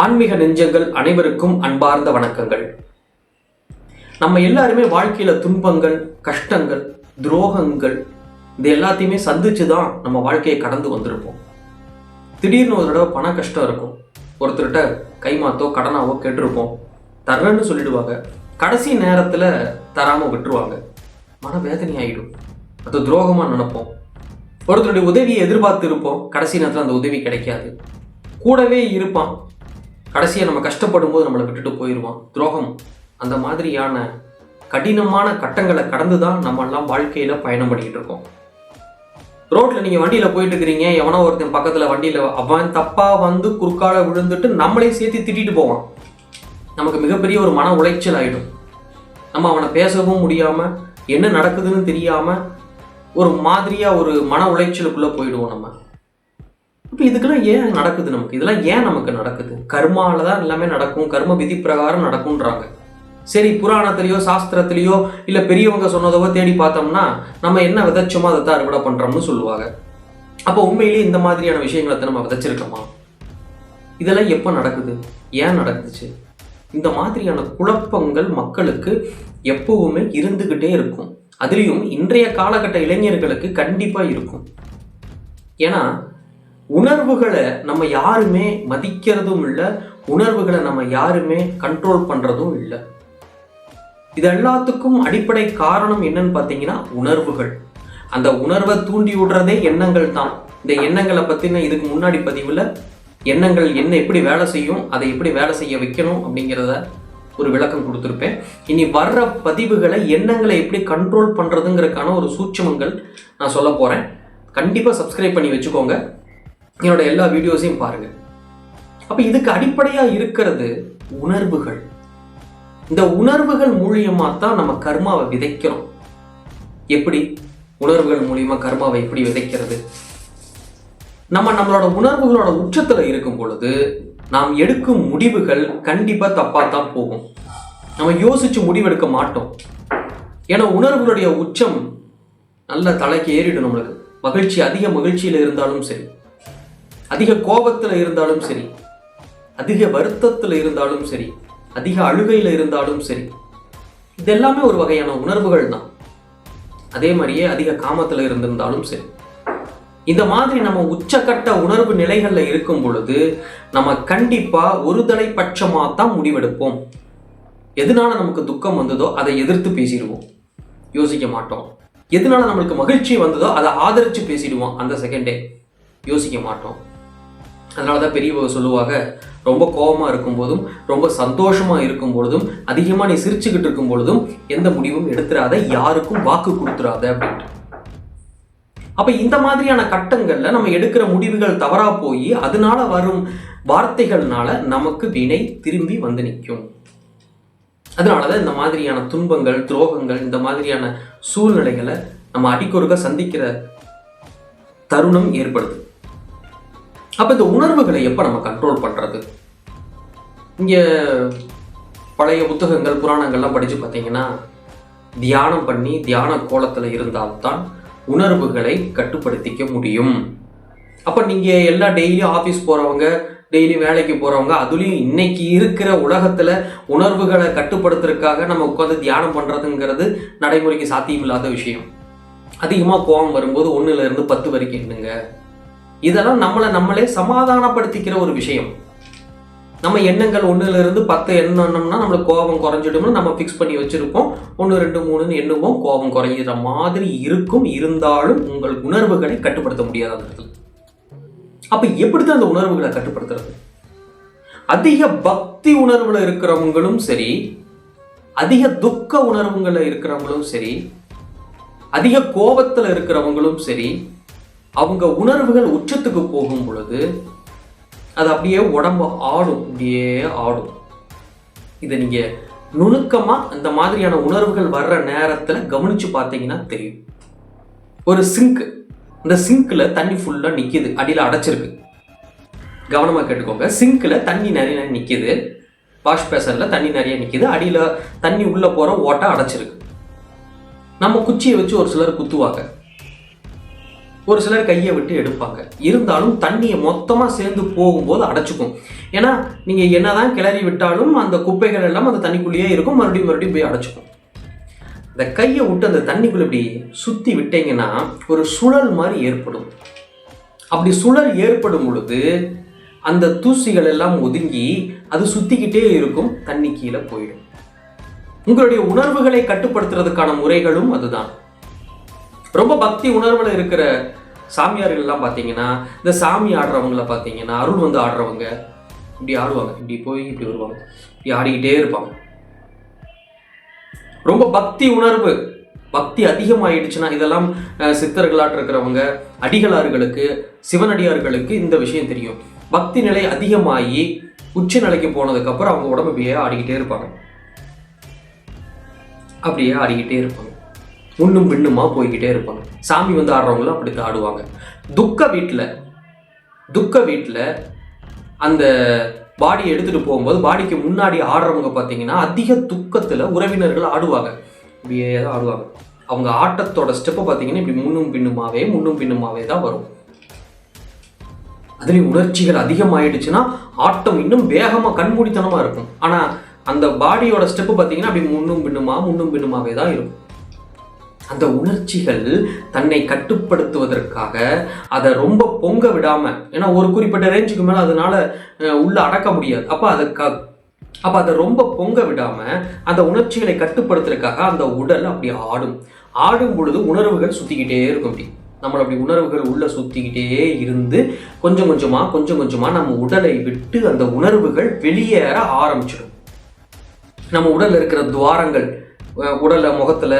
ஆன்மீக நெஞ்சங்கள் அனைவருக்கும் அன்பார்ந்த வணக்கங்கள். நம்ம எல்லாருமே வாழ்க்கையில துன்பங்கள் கஷ்டங்கள் துரோகங்கள் இது எல்லாத்தையுமே சந்திச்சு தான் நம்ம வாழ்க்கையை கடந்து வந்திருப்போம். திடீர்னு ஒரு தடவை பண கஷ்டம் இருக்கும். ஒருத்தர்கிட்ட கைமாத்தோ கடனாவோ கேட்டிருப்போம். தர்றேன்னு சொல்லிடுவாங்க. கடைசி நேரத்துல தராமல் விட்டுருவாங்க. மன வேதனை அது துரோகமா நினைப்போம். ஒருத்தருடைய உதவியை எதிர்பார்த்து இருப்போம். கடைசி நேரத்தில் அந்த உதவி கிடைக்காது. கூடவே இருப்பான். கடைசியை நம்ம கஷ்டப்படும் போது நம்மளை விட்டுட்டு போயிடுவான் துரோகம். அந்த மாதிரியான கடினமான கட்டங்களை கடந்து தான் நம்ம எல்லாம் வாழ்க்கையில பயணம் பண்ணிக்கிட்டு இருக்கோம். ரோட்டில் நீங்கள் வண்டியில் போயிட்டு இருக்கிறீங்க. எவனோ ஒருத்தன் பக்கத்தில் வண்டியில் அவன் தப்பாக வந்து குறுக்கால விழுந்துட்டு நம்மளையும் சேர்த்து திட்டிட்டு போவான். நமக்கு மிகப்பெரிய ஒரு மன உளைச்சல் ஆகிடும் நம்ம அவனை பேசவும் முடியாமல் என்ன நடக்குதுன்னு தெரியாமல் ஒரு மாதிரியாக ஒரு மன உளைச்சலுக்குள்ளே போயிடுவோம் நம்ம. இப்போ இதுக்கெல்லாம் ஏன் நடக்குது நமக்கு? இதெல்லாம் ஏன் நமக்கு நடக்குது? கர்மால தான் எல்லாமே நடக்கும். கர்ம விதி பிரகாரம் நடக்கும்ன்றாங்க. சரி புராணத்திலேயோ சாஸ்திரத்திலேயோ இல்லை பெரியவங்க சொன்னதோ தேடி பார்த்தோம்னா நம்ம என்ன விதைச்சோமோ அதை தான் அறுவடை பண்ணுறோம்னு சொல்லுவாங்க. அப்போ உண்மையிலேயே இந்த மாதிரியான விஷயங்களை நம்ம விதைச்சிருக்கோமா? இதெல்லாம் எப்போ நடக்குது? ஏன் நடந்துச்சு? இந்த மாதிரியான குழப்பங்கள் மக்களுக்கு எப்பவுமே இருந்துக்கிட்டே இருக்கும். அதுலேயும் இன்றைய காலகட்ட இளைஞர்களுக்கு கண்டிப்பாக இருக்கும். ஏன்னா உணர்வுகளை நம்ம யாருமே மதிக்கிறதும் இல்லை உணர்வுகளை நம்ம யாருமே கண்ட்ரோல் பண்ணுறதும் இல்லை. இது எல்லாத்துக்கும் அடிப்படை காரணம் என்னன்னு பார்த்தீங்கன்னா உணர்வுகள். அந்த உணர்வை தூண்டி விடுறதே எண்ணங்கள் தான். இந்த எண்ணங்களை பற்றின இதுக்கு முன்னாடி பதிவில் எண்ணங்கள் என்ன எப்படி வேலை செய்யும் அதை எப்படி வேலை செய்ய வைக்கணும் அப்படிங்கிறத ஒரு விளக்கம் கொடுத்துருப்பேன். இனி வர்ற பதிவுகளை எண்ணங்களை எப்படி கண்ட்ரோல் பண்ணுறதுங்கிறதுக்கான ஒரு சூட்சமங்கள் நான் சொல்ல போகிறேன் கண்டிப்பாக சப்ஸ்கிரைப் பண்ணி வச்சுக்கோங்க. என்னோட எல்லா வீடியோஸையும் பாருங்கள் அப்போ இதுக்கு அடிப்படையாக இருக்கிறது உணர்வுகள். இந்த உணர்வுகள் மூலியமாக தான் நம்ம கர்மாவை விதைக்கிறோம். எப்படி? உணர்வுகள் மூலியமாக கர்மாவை எப்படி விதைக்கிறது? நம்ம நம்மளோட உணர்வுகளோட உச்சத்தில் இருக்கும் பொழுது நாம் எடுக்கும் முடிவுகள் கண்டிப்பாக தப்பாக தான் போகும். நம்ம யோசிச்சு முடிவெடுக்க மாட்டோம். ஏன்னா உணர்வுகளுடைய உச்சம் நல்ல தலைக்கு ஏறிடும் நம்மளுக்கு. மகிழ்ச்சி அதிக மகிழ்ச்சியில் இருந்தாலும் சரி. அதிக கோபத்தில் இருந்தாலும் சரி அதிக வருத்தத்தில் இருந்தாலும் சரி அதிக அழுகையில் இருந்தாலும் சரி இதெல்லாமே ஒரு வகையான உணர்வுகள் தான். அதே மாதிரியே அதிக காமத்தில் இருந்திருந்தாலும் சரி. இந்த மாதிரி நம்ம உச்சக்கட்ட உணர்வு நிலைகளில் இருக்கும் பொழுது நம்ம கண்டிப்பாக ஒரு தலைப்பட்சமாக தான் முடிவெடுப்போம். எதனால நமக்கு துக்கம் வந்ததோ அதை எதிர்த்து பேசிடுவோம். யோசிக்க மாட்டோம். எதனால நம்மளுக்கு மகிழ்ச்சி வந்ததோ அதை ஆதரித்து பேசிடுவோம் அந்த செகண்டே யோசிக்க மாட்டோம். அதனால தான் பெரியவங்க சொல்லுவாங்க ரொம்ப கோபமாக இருக்கும் போதும் ரொம்ப சந்தோஷமா இருக்கும் பொழுதும் அதிகமா நீ சிரிச்சுக்கிட்டு இருக்கும் பொழுதும் எந்த முடிவும் எடுத்துடாத யாருக்கும் வாக்கு கொடுத்துடாத அப்படின்ட்டு. அப்ப இந்த மாதிரியான கட்டங்கள்ல நம்ம எடுக்கிற முடிவுகள் தவறா போய் அதனால வரும் வார்த்தைகள்னால நமக்கு வினை திரும்பி வந்து நிற்கும். அதனாலதான் இந்த மாதிரியான துன்பங்கள் துரோகங்கள் இந்த மாதிரியான சூழ்நிலைகளை நம்ம அடிக்கொருக்க சந்திக்கிற தருணம் ஏற்படுது. அப்போ இந்த உணர்வுகளை எப்போ நம்ம கண்ட்ரோல் பண்ணுறது இங்கே பழைய புத்தகங்கள் புராணங்கள்லாம் படித்து பார்த்தீங்கன்னா தியானம் பண்ணி தியான கோலத்தில் இருந்தால்தான் உணர்வுகளை கட்டுப்படுத்திக்க முடியும். அப்போ நீங்கள் எல்லா டெய்லியும் ஆஃபீஸ் போகிறவங்க டெய்லி வேலைக்கு போகிறவங்க அதுலேயும் இன்னைக்கு இருக்கிற உலகத்தில் உணர்வுகளை கட்டுப்படுத்துறதுக்காக நம்ம உட்காந்து தியானம் பண்ணுறதுங்கிறது நடைமுறைக்கு சாத்தியமில்லாத விஷயம். அதிகமாக கோபம் வரும்போது ஒன்றுலேருந்து பத்து வரைக்கும் எண்ணுங்க இதெல்லாம் நம்மளை நம்மளே சமாதானப்படுத்திக்கிற ஒரு விஷயம். நம்ம எண்ணங்கள் ஒன்றுலேருந்து பத்து எண்ணம்னா நம்மளுக்கு கோபம் குறைஞ்சிடும்னு நம்ம ஃபிக்ஸ் பண்ணி வச்சுருப்போம். ஒன்று ரெண்டு மூணுன்னு எண்ணுவோம். கோபம் குறையிற மாதிரி இருக்கும். இருந்தாலும் உங்கள் உணர்வுகளை கட்டுப்படுத்த முடியாத அந்த இடத்துல எப்படி தான் அந்த உணர்வுகளை கட்டுப்படுத்துறது? அதிக பக்தி உணர்வில் இருக்கிறவங்களும் சரி அதிக துக்க உணர்வுகளில் இருக்கிறவங்களும் சரி அதிக கோபத்தில் இருக்கிறவங்களும் சரி அவங்க உணர்வுகள் உச்சத்துக்கு போகும் பொழுது அது அப்படியே உடம்பு ஆடும் அப்படியே ஆடும். இதை நீங்க நுணுக்கமா இந்த மாதிரியான உணர்வுகள் வர்ற நேரத்தில் கவனிச்சு பார்த்தீங்கன்னா தெரியும். ஒரு சிங்க் இந்த சிங்க்ல தண்ணி ஃபுல்லா நிக்குது அடியில் அடைச்சிருக்கு. கவனமா கேட்டுக்கோங்க சிங்க்ல தண்ணி நிறைய நிக்குது. வாஷ் பேசன்ல தண்ணி நிறைய நிக்குது அடியில தண்ணி உள்ள போற ஓட்டை அடைச்சிருக்கு. நம்ம குச்சியை வச்சு ஒரு சிலர் குத்துவாங்க. ஒரு சிலர் கையை விட்டு எடுப்பாங்க. இருந்தாலும் தண்ணியை மொத்தமாக சேர்ந்து போகும்போது அடைச்சிக்கும். ஏன்னா நீங்கள் என்னதான் கிளறி விட்டாலும் அந்த குப்பைகள் எல்லாம் அந்த தண்ணிக்குள்ளேயே இருக்கும். மறுபடியும் மறுபடியும் போய் அடைச்சிக்கும். இந்த கையை விட்டு அந்த தண்ணிக்குள்ள இப்படி சுற்றி விட்டீங்கன்னா ஒரு சுழல் மாதிரி ஏற்படும். அப்படி சுழல் ஏற்படும் பொழுது அந்த தூசிகள் எல்லாம் ஒதுங்கி அது சுற்றிக்கிட்டே இருக்கும். தண்ணி கீழே போயிடும். உங்களுடைய உணர்வுகளை கட்டுப்படுத்துறதுக்கான முறைகளும் அதுதான். ரொம்ப பக்தி உணர்வில் இருக்கிற சாமியார்கள்லாம் பார்த்தீங்கன்னா இந்த சாமி ஆடுறவங்கள பார்த்தீங்கன்னா அருள் வந்து ஆடுறவங்க இப்படி ஆடுவாங்க. இப்படி போய் இப்படி வருவாங்க. இப்படி ஆடிக்கிட்டே இருப்பாங்க. ரொம்ப பக்தி உணர்வு பக்தி அதிகமாயிடுச்சுன்னா இதெல்லாம் அஹ், சித்தர்களாட்டு இருக்கிறவங்க அடிகளார்களுக்கு சிவனடியார்களுக்கு இந்த விஷயம் தெரியும். பக்தி நிலை அதிகமாகி உச்ச நிலைக்கு போனதுக்கப்புறம் அவங்க உடம்பு இப்படியே ஆடிக்கிட்டே இருப்பாங்க. அப்படியே ஆடிக்கிட்டே இருப்பாங்க. முன்னும் பின்னுமா போய்கிட்டே இருப்பாங்க. சாமி வந்து ஆடுறவங்களும் அப்படித்தான் ஆடுவாங்க. துக்க வீட்டில் துக்க வீட்டில் அந்த பாடி எடுத்துட்டு போகும்போது பாடிக்கு முன்னாடி ஆடுறவங்க பார்த்தீங்கன்னா அதிக துக்கத்தில் உறவினர்கள் ஆடுவாங்க. இப்படியே தான் ஆடுவாங்க. அவங்க ஆட்டத்தோட ஸ்டெப்பை பார்த்தீங்கன்னா இப்படி முன்னும் பின்னுமாவே முன்னும் பின்னுமாவே தான் வரும். அதுலேயும் உணர்ச்சிகள் அதிகமாயிடுச்சுன்னா ஆட்டம் இன்னும் வேகமாக கண்மூடித்தனமாக இருக்கும். ஆனால் அந்த பாடியோட ஸ்டெப்பு பார்த்தீங்கன்னா அப்படி முன்னும் பின்னுமா முன்னும் பின்னுமாவே தான் இருக்கும். அந்த உணர்ச்சிகள் தன்னை கட்டுப்படுத்துவதற்காக அதை ரொம்ப பொங்க விடாமல் ஏன்னா ஒரு குறிப்பிட்ட ரேஞ்சுக்கு மேலே அதனால் உள்ளே அடக்க முடியாது. அப்போ அதை க அப்போ அதை ரொம்ப பொங்க விடாமல் அந்த உணர்ச்சிகளை கட்டுப்படுத்துறதுக்காக அந்த உடல் அப்படி ஆடும். ஆடும் பொழுது உணர்வுகள் சுற்றிக்கிட்டே இருக்கும் அப்படி நம்மளை அப்படி உணர்வுகள் உள்ளே சுற்றிக்கிட்டே இருந்து கொஞ்சம் கொஞ்சமாக கொஞ்சம் கொஞ்சமாக நம்ம உடலை விட்டு அந்த உணர்வுகள் வெளியேற ஆரம்பிச்சிடும். நம்ம உடலில் இருக்கிற துவாரங்கள் உடலில் முகத்தில்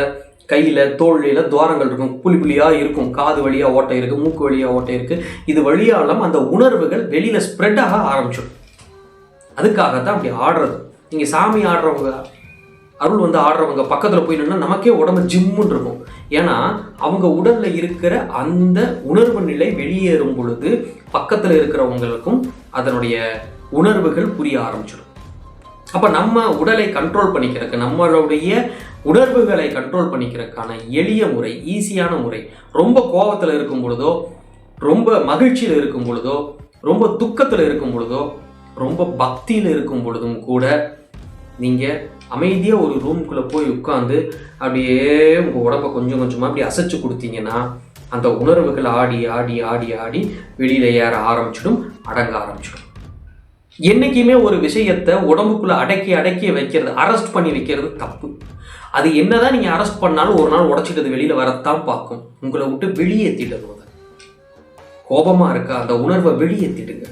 கையில் தோல்லையில துவாரங்கள் இருக்கும். புள்ளி புள்ளியாக இருக்கும். காது வழியாக ஓட்டை இருக்குது மூக்கு வழியாக ஓட்டை இருக்குது இது வழியாலும் அந்த உணர்வுகள் வெளியில் ஸ்ப்ரெட் ஆக ஆரம்பிச்சிடும். அதுக்காகத்தான் அப்படி ஆடுறது. நீங்கள் சாமி ஆடுறவங்க அருள் வந்து ஆடுறவங்க பக்கத்தில் போய் நின்னா நமக்கே உடம்பு ஜிம்முன்னு இருக்கும். ஏன்னா அவங்க உடலில் இருக்கிற அந்த உணர்வு நிலை வெளியேறும் பொழுது பக்கத்தில் இருக்கிறவங்களுக்கும் அதனுடைய உணர்வுகள் புரிய ஆரம்பிச்சிடும். அப்போ நம்ம உடலை கண்ட்ரோல் பண்ணிக்கிறதுக்கு நம்மளுடைய உணர்வுகளை கண்ட்ரோல் பண்ணிக்கிறதுக்கான எளிய முறை ஈஸியான முறை ரொம்ப கோபத்தில் இருக்கும் பொழுதோ ரொம்ப மகிழ்ச்சியில் இருக்கும் பொழுதோ ரொம்ப துக்கத்தில் இருக்கும் பொழுதோ ரொம்ப பக்தியில் இருக்கும் பொழுதும் கூட நீங்கள் அமைதியாக ஒரு ரூம்குள்ளே போய் உட்காந்து அப்படியே உங்கள் உடம்ப கொஞ்சம் கொஞ்சமாக அப்படி அசைச்சு கொடுத்தீங்கன்னா அந்த உணர்வுகள் ஆடி ஆடி ஆடி ஆடி வெளியில் ஏற ஆரம்பிச்சிடும் அடங்க ஆரம்பிச்சிடும். என்னைக்குமே ஒரு விஷயத்தை உடம்புக்குள்ளே அடக்கி அடக்கி வைக்கிறது அரெஸ்ட் பண்ணி வைக்கிறது தப்பு. அது என்னதான் நீங்கள் அரெஸ்ட் பண்ணாலும் ஒரு நாள் உடச்சிட்டு அது வெளியில் வரத்தான் பார்க்கும். உங்களை விட்டு வெளியேற்றிடணும் அதை கோபமாக இருக்கா அந்த உணர்வை வெளியேற்றிடுங்க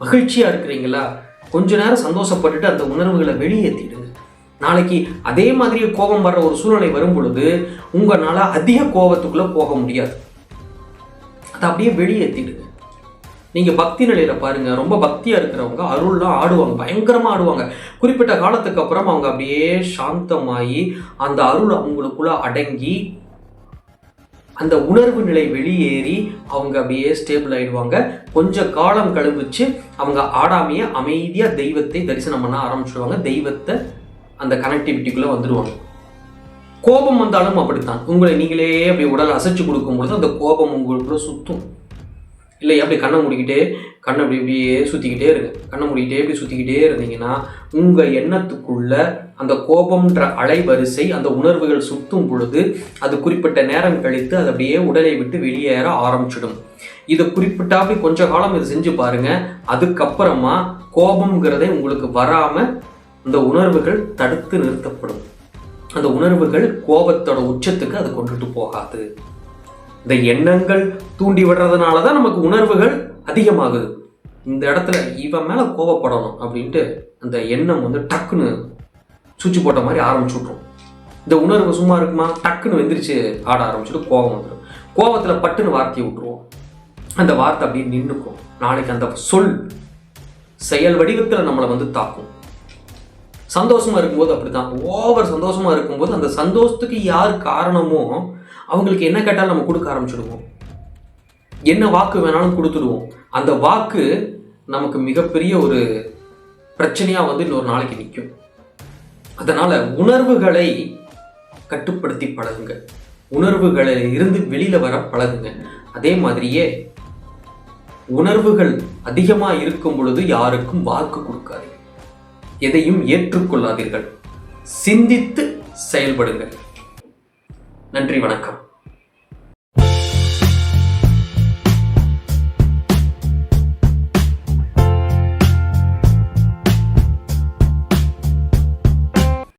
மகிழ்ச்சியாக இருக்கிறீங்களா? கொஞ்ச நேரம் சந்தோஷப்பட்டுட்டு அந்த உணர்வுகளை வெளியேற்றிடுங்க நாளைக்கு அதே மாதிரி கோபம் வர்ற ஒரு சூழ்நிலை வரும் பொழுது உங்களால் அதிக கோபத்துக்குள்ளே போக முடியாது. அதை அப்படியே வெளியேற்றிடுங்க நீங்கள் பக்தி நிலையில் பாருங்கள் ரொம்ப பக்தியாக இருக்கிறவங்க அருள்லாம் ஆடுவாங்க பயங்கரமாக ஆடுவாங்க. குறிப்பிட்ட காலத்துக்கு அப்புறம் அவங்க அப்படியே சாந்தமாகி அந்த அருள் அவங்களுக்குள்ள அடங்கி அந்த உணர்வு நிலை வெளியேறி அவங்க அப்படியே ஸ்டேபிள் ஆகிடுவாங்க கொஞ்சம் காலம் கழிவுச்சு அவங்க ஆடாமையே அமைதியாக தெய்வத்தை தரிசனம் பண்ண ஆரம்பிச்சிடுவாங்க தெய்வத்தை அந்த கனெக்டிவிட்டிக்குள்ளே வந்துடுவாங்க கோபம் வந்தாலும் அப்படித்தான். உங்களை நீங்களே அப்படி உடல் அசைச்சு கொடுக்கும் பொழுது அந்த கோபம் உங்களுக்குள்ள சுத்தும். இல்லை அப்படி கண்ணை மூடிக்கிட்டே கண்ணை அப்படி இப்படியே சுற்றிக்கிட்டே இருங்க. கண்ணை மூடிக்கிட்டே இப்படி சுற்றிக்கிட்டே இருந்தீங்கன்னா உங்கள் எண்ணத்துக்குள்ள அந்த கோபம்ன்ற அலைவரிசை அந்த உணர்வுகள் சுத்தும் பொழுது அது குறிப்பிட்ட நேரம் கழித்து அது அப்படியே உடலை விட்டு வெளியேற ஆரம்பிச்சிடும். இதை குறிப்பிட்ட கொஞ்ச காலம் இது செஞ்சு பாருங்கள் அதுக்கப்புறமா கோபம்ங்கிறதே உங்களுக்கு வராமல் அந்த உணர்வுகள் தடுத்து நிறுத்தப்படும். அந்த உணர்வுகள் கோபத்தோட உச்சத்துக்கு அது கொண்டுட்டு போகாது. இந்த எண்ணங்கள் தூண்டி விடுறதுனால தான் நமக்கு உணர்வுகள் அதிகமாகுது. இந்த இடத்துல இவன் மேலே கோவப்படணும் அப்படின்ட்டு அந்த எண்ணம் வந்து டக்குன்னு சுவிட்ச் போட்ட மாதிரி ஆரம்பிச்சு விட்ரும் இந்த உணர்வு சும்மா இருக்குமா? டக்குன்னு வெந்திரிச்சு ஆட ஆரம்பிச்சுட்டு கோபம் வந்துடும் கோபத்தில் பட்டுன்னு வார்த்தையை விட்டுருவோம். அந்த வார்த்தை அப்படியே நின்றுக்கும் நாளைக்கு அந்த சொல் செயல் வடிவத்தில் நம்மளை வந்து தாக்கும். சந்தோஷமாக இருக்கும்போது அப்படிதான் ஓவர் சந்தோஷமாக இருக்கும்போது அந்த சந்தோஷத்துக்கு யார் காரணமோ அவங்களுக்கு என்ன கேட்டாலும் நம்ம கொடுக்க ஆரம்பிச்சிடுவோம். என்ன வாக்கு வேணாலும் கொடுத்துடுவோம். அந்த வாக்கு நமக்கு மிகப்பெரிய ஒரு பிரச்சனையாக வந்து இன்னொரு நாளைக்கு நிற்கும். அதனால் உணர்வுகளை கட்டுப்படுத்தி பழகுங்க. உணர்வுகளை இருந்து வெளியில் வர பழகுங்க. அதே மாதிரியே உணர்வுகள் அதிகமாக இருக்கும் பொழுது யாருக்கும் வாக்கு கொடுக்காதீர்கள் எதையும் ஏற்றுக்கொள்ளாதீர்கள். சிந்தித்து செயல்படுங்கள். நன்றி வணக்கம்.